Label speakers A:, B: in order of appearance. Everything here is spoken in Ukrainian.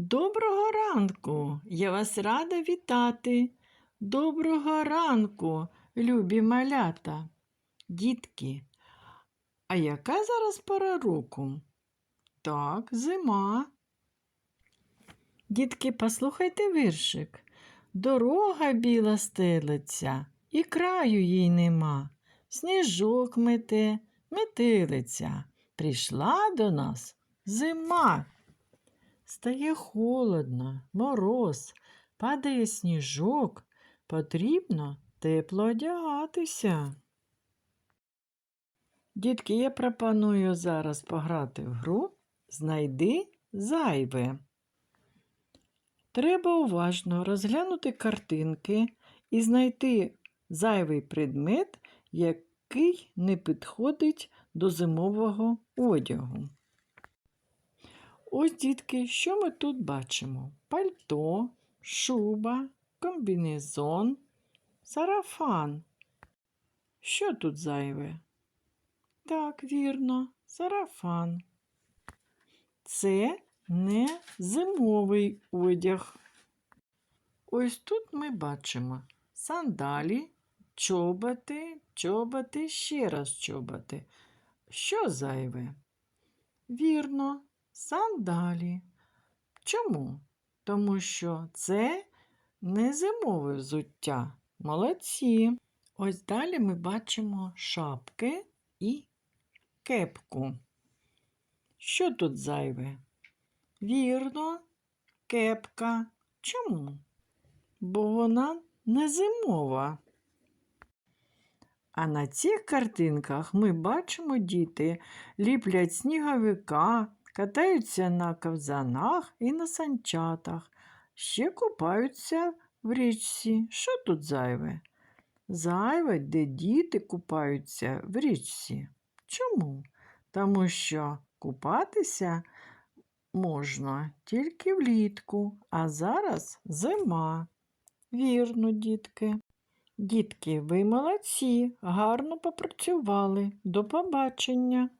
A: Доброго ранку! Я вас рада вітати. Доброго ранку, любі малята. Дітки, а яка зараз пора року? Так, зима. Дітки, послухайте віршик. Дорога біла стелиться, і краю їй нема. Сніжок мете, метелиця. Прийшла до нас зима. Стає холодно, мороз, падає сніжок, потрібно тепло одягатися. Дітки, я пропоную зараз пограти в гру Знайди зайве. Треба уважно розглянути картинки і знайти зайвий предмет, який не підходить до зимового одягу. Ось, дітки, що ми тут бачимо? Пальто, шуба, комбінезон, сарафан. Що тут зайве? Так, вірно, сарафан. Це не зимовий одяг. Ось тут ми бачимо сандалі, чоботи, чоботи, ще раз чоботи. Що зайве? Вірно, сандалі. Чому? Тому що це не зимове взуття. Молодці. Ось далі ми бачимо шапки і кепку. Що тут зайве? Вірно, кепка. Чому? Бо вона не зимова. А на цих картинках ми бачимо діти ліплять сніговика, катаються на ковзанах і на санчатах, ще купаються в річці. Що тут зайве? Зайве, де діти купаються в річці. Чому? Тому що купатися можна тільки влітку, а зараз зима. Вірно, дітки. Дітки, ви молодці, гарно попрацювали. До побачення.